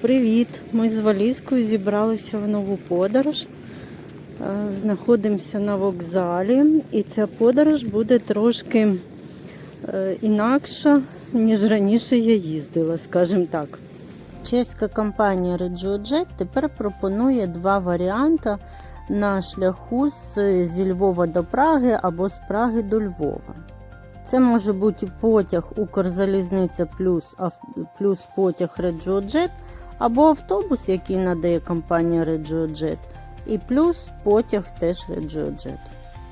Привіт! Ми з валізкою зібралися в нову подорож. Е, Знаходимося на вокзалі, і ця подорож буде трошки е, інакша, ніж раніше я їздила, скажімо так. Чеська компанія RegioJet тепер пропонує два варіанти на шляху зі Львова до Праги або з Праги до Львова. Це може бути потяг Укрзалізниця плюс, плюс потяг RegioJet або автобус, який надає компанія RegioJet, і плюс потяг теж RegioJet.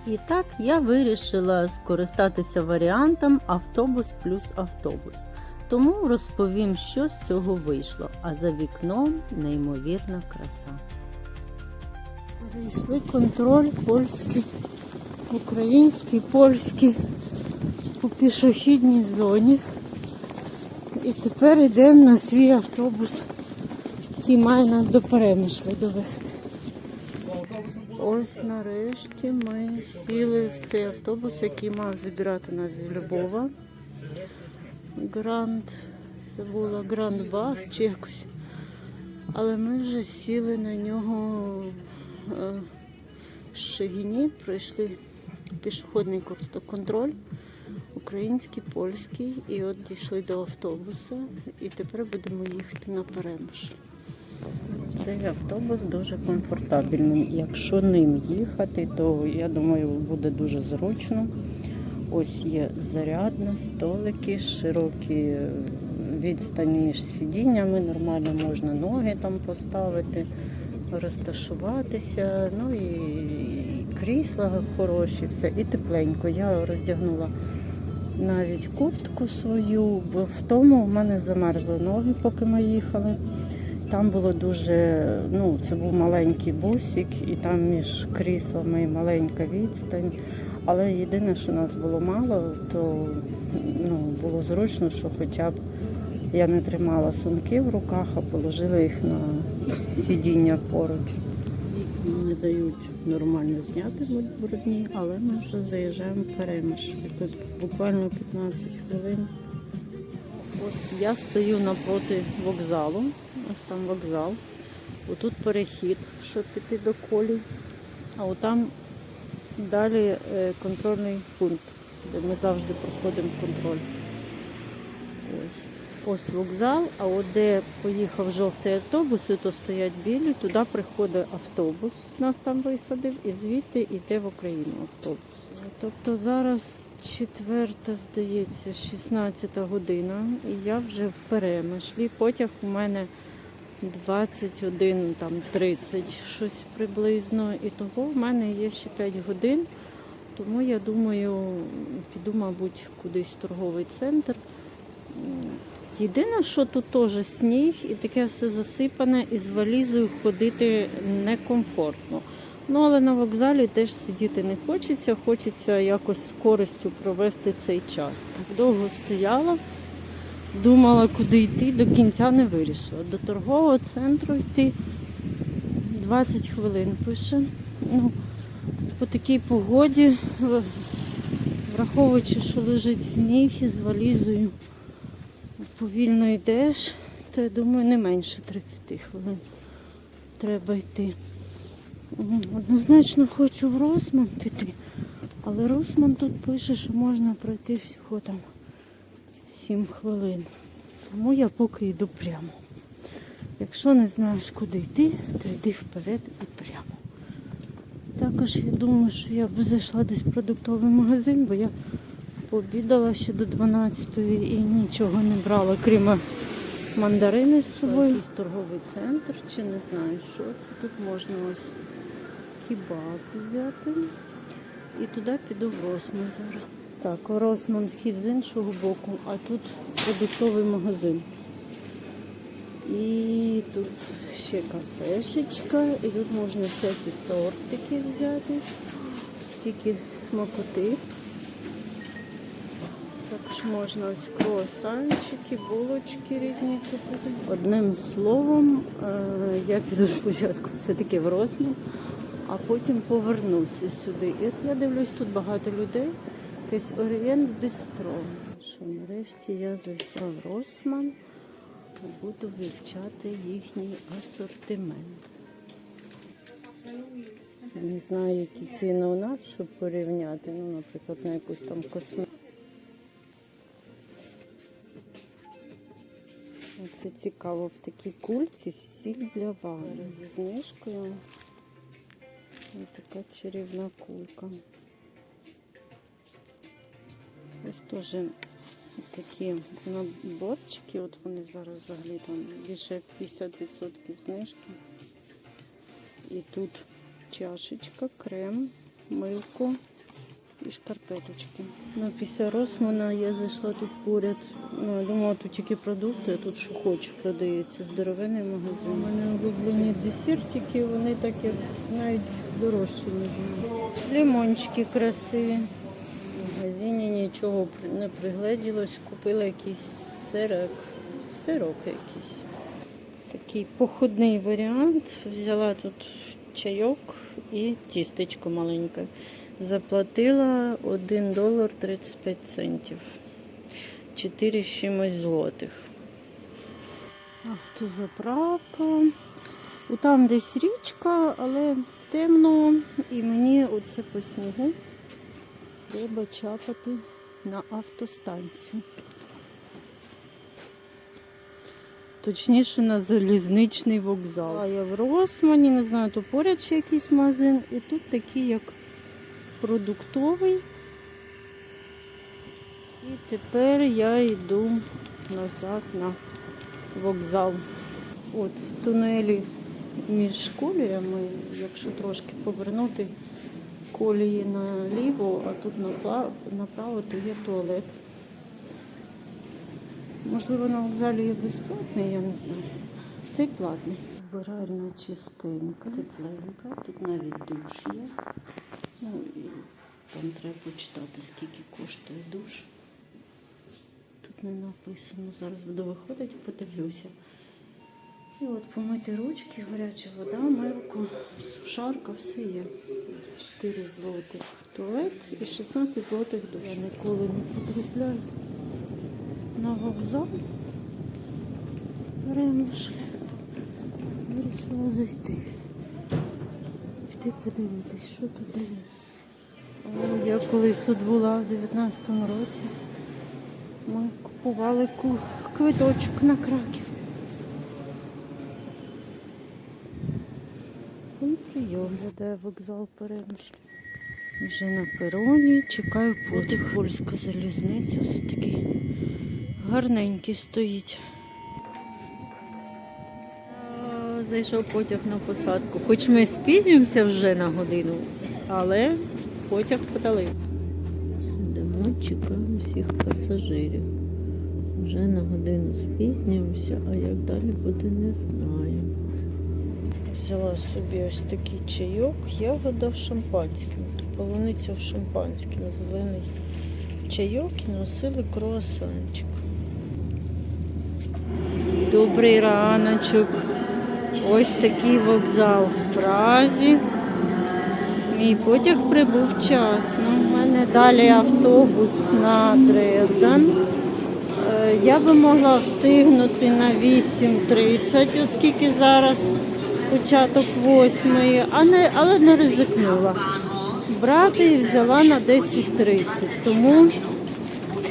І так я вирішила скористатися варіантом автобус плюс автобус. Тому розповім, що з цього вийшло. А за вікном неймовірна краса. Перейшли контроль польський, український, польський по пішохідній зоні. І тепер йдемо на свій автобус, який має нас до перемишли довести. Ось нарешті ми сіли в цей автобус, який мав забирати нас з Львова. Гранд, забула Гранд Бас чи якось. Але ми вже сіли на нього е, з Шегині, пройшли пішохідний контроль, український, польський, і от дійшли до автобуса, і тепер будемо їхати на перемиш. Цей автобус дуже комфортабельний. Якщо ним їхати, то я думаю, буде дуже зручно. Ось є зарядне, столики, широкі відстані між сидіннями, нормально можна ноги там поставити, розташуватися. Ну і крісла хороші, все, і тепленько. Я роздягнула навіть куртку свою, бо в тому в мене замерзли ноги, поки ми їхали. Там було дуже, ну, це був маленький бусик, і там між кріслами маленька відстань. Але єдине, що нас було мало, то ну, було зручно, що хоча б я не тримала сумки в руках, а положила їх на сидіння поруч. Не дають нормально зняти брудні, але ми вже заїжджаємо в перемиш. І Тут буквально 15 хвилин. Ось я стою напроти вокзалу. Ось там вокзал. Отут перехід, щоб піти до колій. А отам далі е, контрольний пункт, де ми завжди проходимо контроль. Ось. Ось вокзал, а от де поїхав жовтий автобус, і то стоять білі, туди приходить автобус, нас там висадив, і звідти йде в Україну автобус. Тобто зараз четверта, здається, 16 година, і я вже в перемишлі. Потяг у мене 21, там 30, щось приблизно. І того в мене є ще 5 годин. Тому я думаю, піду, мабуть, кудись в торговий центр. Єдине, що тут теж сніг і таке все засипане, і з валізою ходити некомфортно. Ну, але на вокзалі теж сидіти не хочеться, хочеться якось з користю провести цей час. Так довго стояла, думала, куди йти, до кінця не вирішила. До торгового центру йти 20 хвилин пише. Ну, по такій погоді, враховуючи, що лежить сніг із валізою, повільно йдеш, то я думаю, не менше 30 хвилин треба йти. Однозначно хочу в Росман піти, але Росман тут пише, що можна пройти всього там 7 хвилин. Тому я поки йду прямо. Якщо не знаєш, куди йти, то йди вперед і прямо. Також я думаю, що я б зайшла десь в продуктовий магазин, бо я пообідала ще до 12-ї і нічого не брала, крім мандарини з собою. Якийсь торговий центр, чи не знаю, що це. Тут можна ось кебаб взяти. І туди піду в Росман зараз. Так, Росман вхід з іншого боку, а тут продуктовий магазин. І тут ще кафешечка, і тут можна всякі тортики взяти, стільки смакоти. Також можна ось круасанчики, булочки різні купити. Одним словом, е, я піду спочатку все-таки в Росман, а потім повернуся сюди. І от я дивлюсь, тут багато людей. Якийсь Орієнт Бістро. Що нарешті я зайшла в Росман. буду вивчати їхній асортимент. Не знаю, які ціни у нас, щоб порівняти. Ну, наприклад, на якусь там косметику. Це цікаво в такій кульці сіль для ванни зі знижкою. Ось така чарівна кулька. Ось теж такі наборчики, от вони зараз взагалі там більше 50% знижки. І тут чашечка, крем, милко і шкарпеточки. Ну, після Росмана я зайшла тут поряд. Ну, я думала, тут тільки продукти, тут що хочу продається. Здоровенний магазин. У мене улюблені десертики, вони так як навіть дорожчі, ніж мене. Красиві. В магазині нічого не пригледілось, купила якийсь сирок, сирок якийсь. Такий походний варіант. Взяла тут чайок і тістечко маленьке. Заплатила 1 долар 35 центів. 4 з чимось злотих. Автозаправка. У Там десь річка, але темно. І мені оце по снігу треба чапати на автостанцію. Точніше на залізничний вокзал. А я в Росмані, не знаю, то поряд ще якийсь магазин. І тут такий як продуктовий. І тепер я йду назад на вокзал. От в тунелі між коліями, якщо трошки повернути колії наліво, а тут направо, то є туалет. Можливо, на вокзалі є безплатний, я не знаю. Цей платний. Збиральна чистенька, тепленька, тут навіть душ є. Ну, і там треба почитати, скільки коштує душ. Тут не написано. Зараз буду виходити, подивлюся. І от помити ручки, гаряча вода, милко, сушарка, все є. 4 злотих туалет і 16 злотих душ. Я ніколи не потрапляю на вокзал. Ремеш. Вирішила зайти. Піти подивитись, що тут є. О, Я колись тут була в 19-му році. Ми купували квиточок на краків. І прийом. Де вокзал Перемишль. Вже на пероні, чекаю потяг. Польська залізниця, ось такий гарненький стоїть. Зайшов потяг на посадку. Хоч ми спізнюємося вже на годину, але потяг подали. Сидимо, чекаємо всіх пасажирів. Вже на годину спізнюємося, а як далі буде, не знаю. Взяла собі ось такий чайок, ягода в шампанському. Полуниця в шампанському, зелений чайок і носили круасанчик. Добрий раночок. Ось такий вокзал в Празі. Мій потяг прибув вчасно. У мене далі автобус на Дрезден. Е, Я би могла встигнути на 8.30, оскільки зараз початок 8, але не ризикнула. Брати і взяла на 10.30. Тому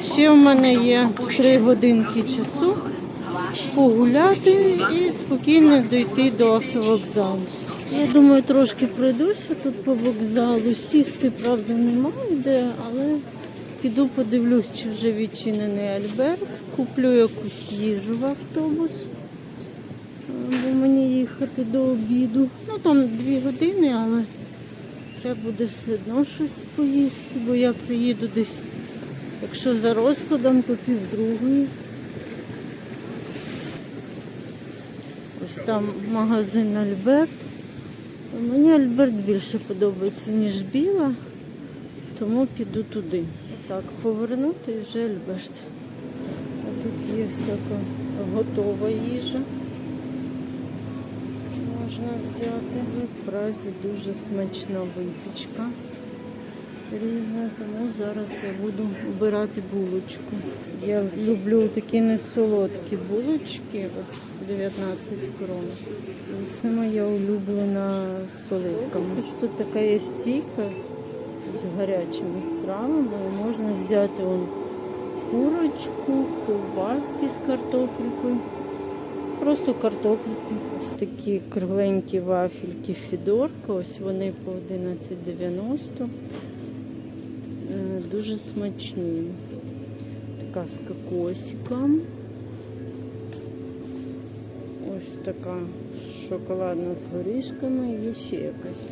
ще в мене є 3 годинки часу погуляти і спокійно дійти до автовокзалу. Я думаю, трошки пройдуся тут по вокзалу. Сісти, правда, немає де, але піду подивлюсь, чи вже відчинений Альберт. Куплю якусь їжу в автобус, бо мені їхати до обіду. Ну там дві години, але треба буде все одно щось поїсти, бо я приїду десь, якщо за розкладом, то півдругої. Ось там магазин Альберт. Мені Альберт більше подобається, ніж біла, тому піду туди. Так, повернути і вже Альберт. А тут є всяка готова їжа. Можна взяти. В Празі дуже смачна випічка. різне, тому зараз я буду обирати булочку. Я люблю такі несолодкі булочки, 19 крон. Це моя улюблена з. Це ж тут така є стійка з гарячими стравами. Можна взяти он, курочку, ковбаски з картопелькою. Просто картопельку. Такі кругленькі вафельки Фідорка. Ось вони по 11,90. Е, Дуже смачні. Така з кокосиком. Ось така шоколадна з горішками і ще якась.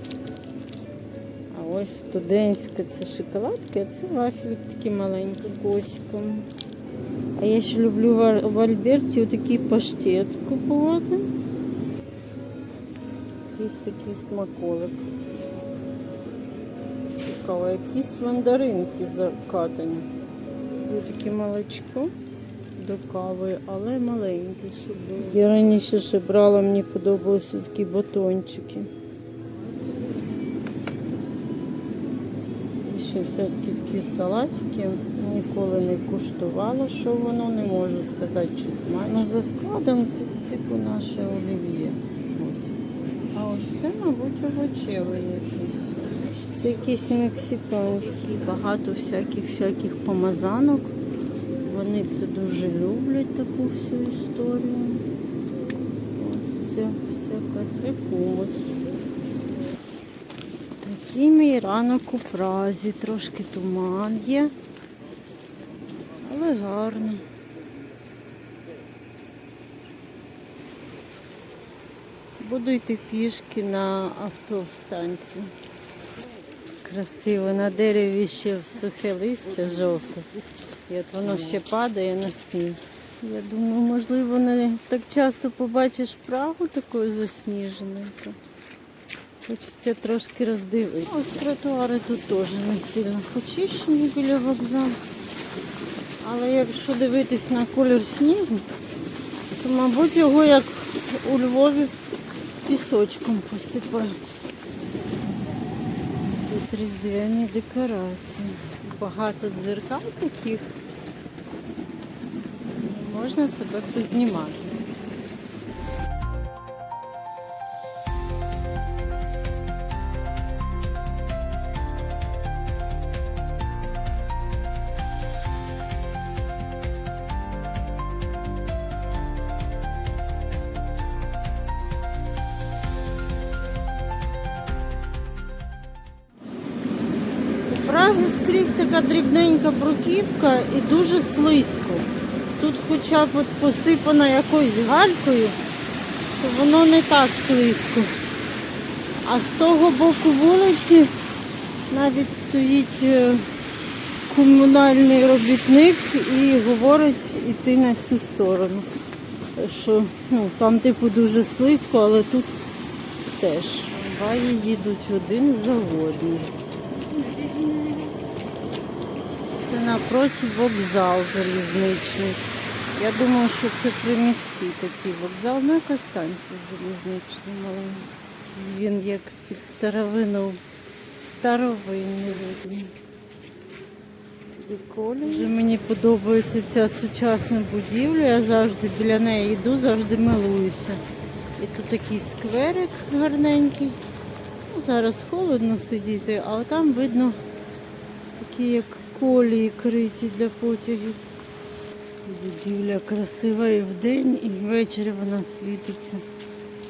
А ось студентська це шоколадка, а це вафельки такі маленькі з кокосиком. А я ще люблю в Альберті такий паштет купувати. Якийсь такий смаколик. Цікаво, якісь мандаринки закатані. Є таке молочко до кави, але маленьке, щоб було. Я раніше ще брала, мені подобалися такі батончики. І ще всякі такі салатики. Ніколи не куштувала, що воно, не можу сказати, чи смачно. Ну, за складом це типу наше олів'є. А ось це, мабуть, овочевий якийсь. Це якийсь мексиканський. Багато всяких всяких помазанок. Вони це дуже люблять таку всю історію. Ось ця всяка це хумус. Такий мій ранок у Празі. Трошки туман є. Але гарно. Буду йти пішки на автостанцію. Красиво, на дереві ще сухе листя жовте. І от воно ще падає на сніг. Я думаю, можливо, не так часто побачиш Прагу такою засніженою. Хочеться трошки роздивитися. Ось тротуари тут теж не сильно почищені біля вокзалу. Але якщо дивитись на колір снігу, то, мабуть, його як у Львові пісочком посипають. Тут різдвяні декорації. Багато дзеркал таких. Можна себе познімати. У скрізь така дрібненька бруківка і дуже слизько. Тут хоча б от посипано якоюсь галькою, то воно не так слизько. А з того боку вулиці навіть стоїть е, комунальний робітник і говорить іти на цю сторону. Що ну, там типу дуже слизько, але тут теж. Трамваї їдуть один за одним. Це напроти вокзал залізничний. Я думаю, що це приміський такий вокзал, ну яка станція залізнична. Він як під старовину, старовинний видно. Дуже мені подобається ця сучасна будівля. Я завжди біля неї йду, завжди милуюся. І тут такий скверик гарненький. Ну, зараз холодно сидіти, а там видно такі як колії криті для потягів. Будівля красива і вдень, і ввечері вона світиться.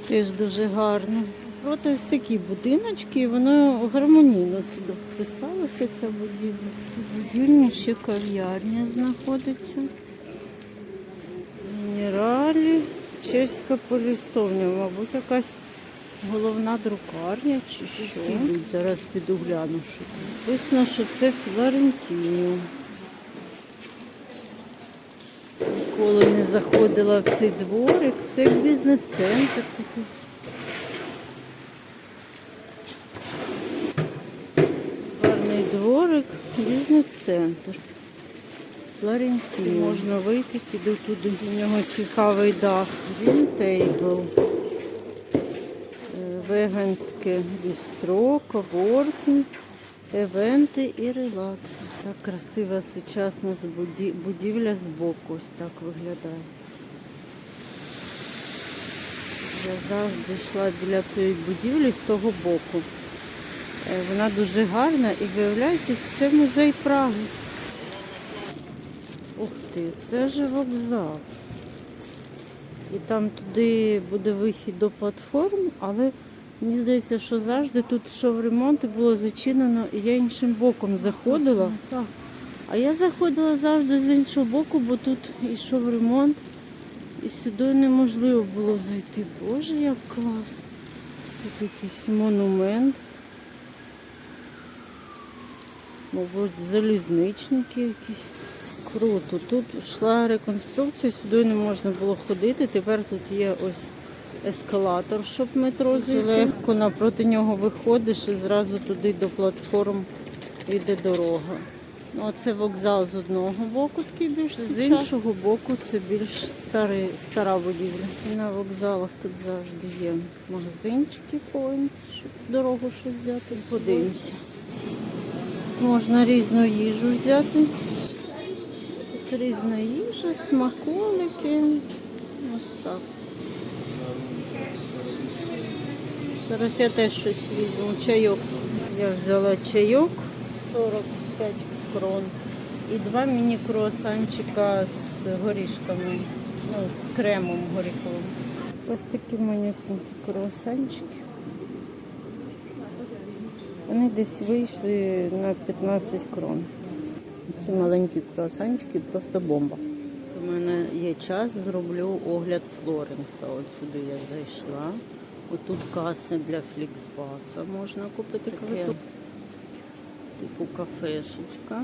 Теж дуже гарно. Проти ось такі будиночки, і воно гармонійно сюди вписалося ця будівля. Це будівля ще кав'ярня знаходиться. Мінералі, чеська полістовня, мабуть, якась головна друкарня чи що. Йдуть, зараз піду гляну, що там. Написано, що це Флорентініум. Ніколи не заходила в цей дворик. Це як бізнес-центр такий. Гарний дворик, бізнес-центр. Флорентіні. Можна вийти, піду туди. У нього цікавий дах. Вінтейбл. Е, Веганське бістро, коворкінг, Евенти і релакс. Так красива сучасна будівля збоку. Ось так виглядає. Я завжди йшла біля тієї будівлі з того боку. Е, Вона дуже гарна і виявляється, це музей Праги. Ух ти, це ж вокзал. І там туди буде вихід до платформ, але мені здається, що завжди тут йшов ремонт і було зачинено, і я іншим боком заходила. Так. А я заходила завжди з іншого боку, бо тут йшов ремонт. І сюди неможливо було зайти. Боже, як класно. Тут якийсь монумент. Мабуть, залізничники якісь. Круто. Тут йшла реконструкція, сюди не можна було ходити. Тепер тут є ось ескалатор, щоб метро зайти. Легко напроти нього виходиш і зразу туди до платформ йде дорога. Ну, це вокзал з одного боку, такий більш з іншого боку це більш старий, стара будівля. І на вокзалах тут завжди є магазинчики, point, щоб дорогу щось взяти. Подивимося. Можна різну їжу взяти. Тут різна їжа, смаколики. Ось так. Зараз я теж щось візьму. Чайок. Я взяла чайок 45 крон. І два міні-круасанчика з горішками. Ну, з кремом горіховим. Ось такі манюсенькі круасанчики. Вони десь вийшли на 15 крон. Ці маленькі круасанчики просто бомба. У мене є час, зроблю огляд Флоренса. От сюди я зайшла. Отут каси для фліксбаса можна купити квиток. Типу кафешечка.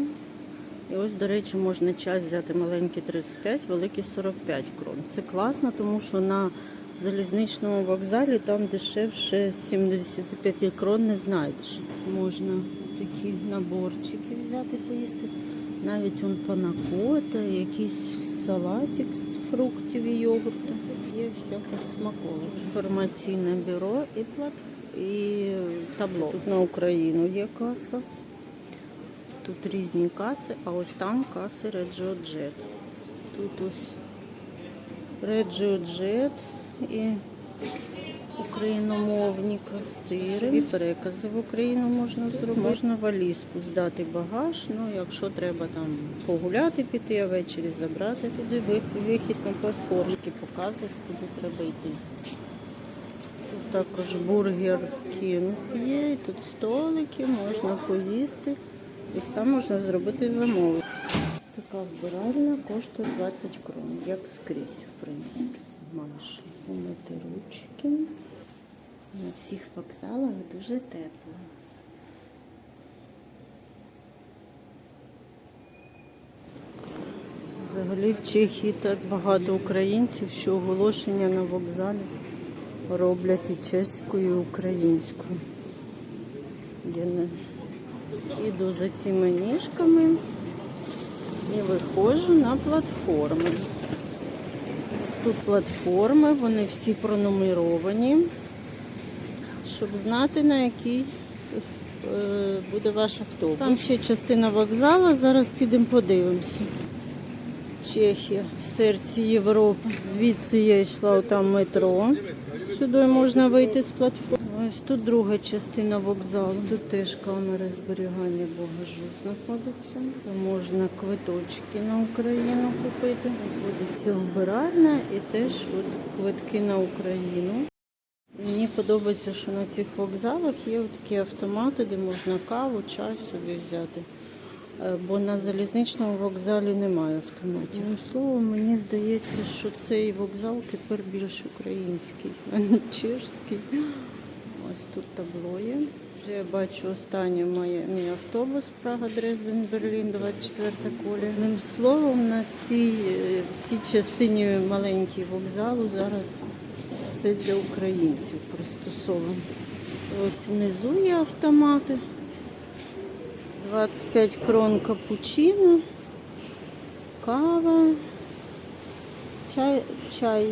І ось, до речі, можна час взяти маленький 35, великий 45 крон. Це класно, тому що на залізничному вокзалі там дешевше 75 крон не знайдеш. Можна такі наборчики взяти, поїсти. Навіть он панакота, якийсь салатик фруктів і йогурту. Є всяка смакове. Інформаційне бюро і плат і табло. Тут на Україну є каса. Тут різні каси, а ось там каси Reggio Jet. Тут ось Reggio Jet і україномовні касири. І перекази в Україну можна зробити. Можна валізку здати багаж. Ну, якщо треба там погуляти, піти, а ввечері забрати туди вих- вихід на платформки, показують, куди треба йти. Тут також бургер Кінг є, і тут столики, можна поїсти. Ось там можна зробити замовлення. Така вбиральня коштує 20 крон, як скрізь, в принципі. Маєш помити ручки. На всіх вокзалах дуже тепло. Взагалі в Чехії так багато українців, що оголошення на вокзалі роблять і чеською, і українською. Я не іду за цими ніжками і виходжу на платформи. Тут платформи, вони всі пронумеровані, щоб знати, на який е, буде ваш автобус. Там ще частина вокзалу, зараз підемо подивимося. Чехія в серці Європи. Звідси я йшла там метро. Сюди можна вийти з платформи. Ось тут друга частина вокзалу. Тут теж камери зберігання багажу знаходиться. Можна квиточки на Україну купити. Знаходиться вбиральня і теж от квитки на Україну. Подобається, що на цих вокзалах є такі автомати, де можна каву, чай собі взяти. Е, Бо на залізничному вокзалі немає автоматів. Одним словом, мені здається, що цей вокзал тепер більш український, а не чешський. Ось тут табло є. Вже я бачу останнє моє, мій автобус Прага, Дрезден, Берлін, 24 колія. Одним словом, на цій, е, цій частині маленький вокзалу зараз все для українців пристосовано. Ось внизу є автомати. 25 крон капучино, кава, чай, чай,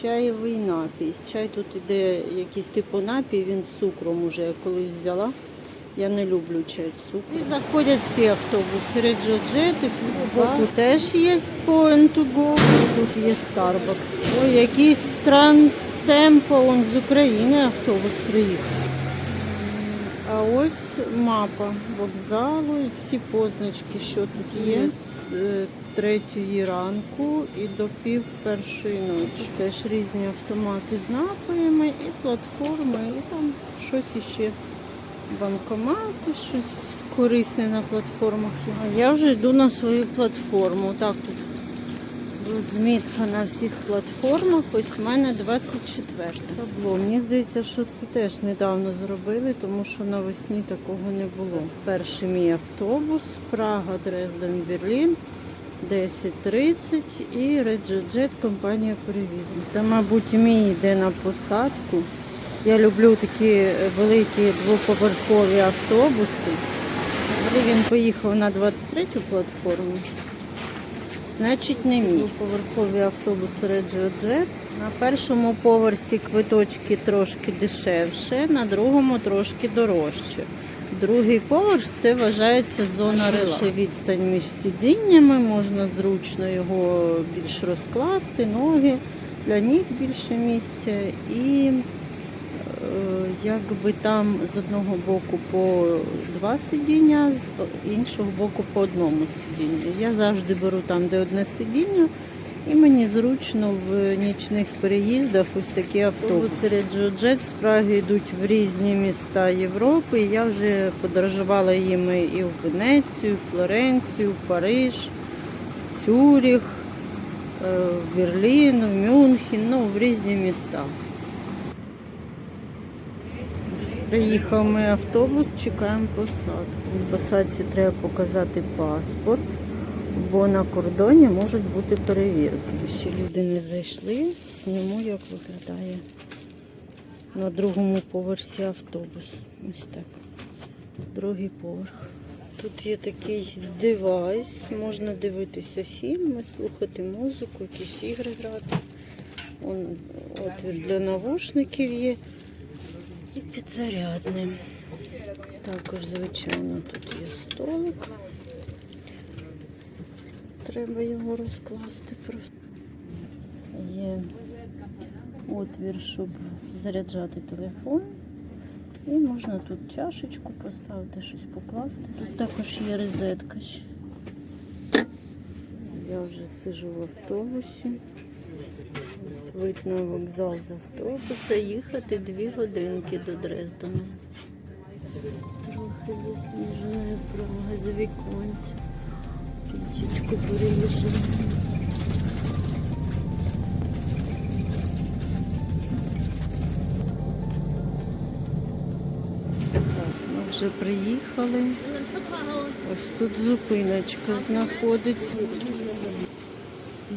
чайовий напій. Чай тут іде якийсь типу напій, він з цукром уже я колись взяла. Я не люблю чай з. І заходять всі автобуси. Реджо-Джет і Фліксбас. Теж є Point to Go. Тут є Starbucks. Ой, якийсь Транстемпо, он з України автобус приїхав. А ось мапа вокзалу і всі позначки, що тут є. З е, третьої ранку і до пів першої ночі. Теж різні автомати з напоями і платформи, і там щось іще. Банкомати, щось корисне на платформах. А я вже йду на свою платформу. Так, тут розмітка на всіх платформах. Ось в мене 24 табло. Мені здається, що це теж недавно зробили, тому що навесні такого не було. Перший мій автобус, Прага, Дрезден, Берлін. 10.30 і Реджоджет компанія перевізник. Це, мабуть, мій йде на посадку. Я люблю такі е, великі двоповерхові автобуси. Але він поїхав на 23-ю платформу. Значить, не мій. Поверхові автобуси Реджоджет. На першому поверсі квиточки трошки дешевше, на другому трошки дорожче. Другий поверх це вважається зона релаксу. відстань між сидіннями, можна зручно його більш розкласти, ноги, для ніг більше місця. І якби там з одного боку по два сидіння, з іншого боку по одному сидінню. Я завжди беру там, де одне сидіння. І мені зручно в нічних переїздах ось такі автобуси Реджо-Джет з Праги йдуть в різні міста Європи. Я вже подорожувала їми і в Венецію, в Флоренцію, в Париж, в Цюріх, е, в Берлін, в Мюнхен, ну в різні міста. Приїхав мій автобус, чекаємо посадку. В посадці треба показати паспорт, бо на кордоні можуть бути перевірки. Ще люди не зайшли, зніму, як виглядає на другому поверсі автобус. Ось так. Другий поверх. Тут є такий девайс, можна дивитися фільми, слухати музику, якісь ігри грати. Отвір для навушників є. І підзарядне. Також, звичайно, тут є столик. Треба його розкласти просто. Є отвір, щоб заряджати телефон. І можна тут чашечку поставити, щось покласти. Тут також є розетка. Я вже сижу в автобусі. Вид на вокзал з автобуса. Їхати дві годинки до Дрездена. Трохи засніженою прога за віконця. Пічечку переліжу. Ми вже приїхали. Ось тут зупиночка знаходиться.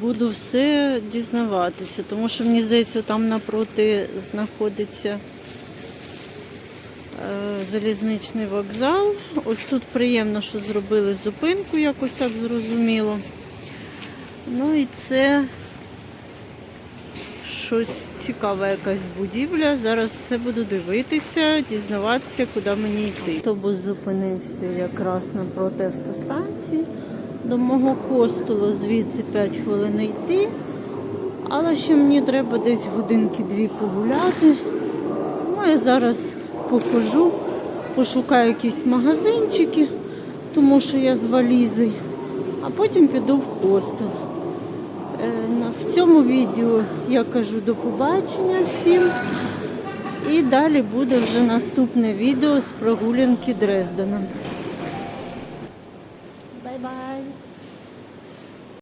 Буду все дізнаватися, тому що мені здається, там напроти знаходиться е, залізничний вокзал. Ось тут приємно, що зробили зупинку, якось так зрозуміло. Ну і це щось цікаве, якась будівля. Зараз все буду дивитися, дізнаватися, куди мені йти. Автобус зупинився якраз напроти автостанції. До мого хостелу звідси 5 хвилин йти. Але ще мені треба десь годинки-дві погуляти. Тому я зараз походжу, пошукаю якісь магазинчики, тому що я з валізою, а потім піду в хостел. Е, В цьому відео я кажу до побачення всім. І далі буде вже наступне відео з прогулянки Дрезденом.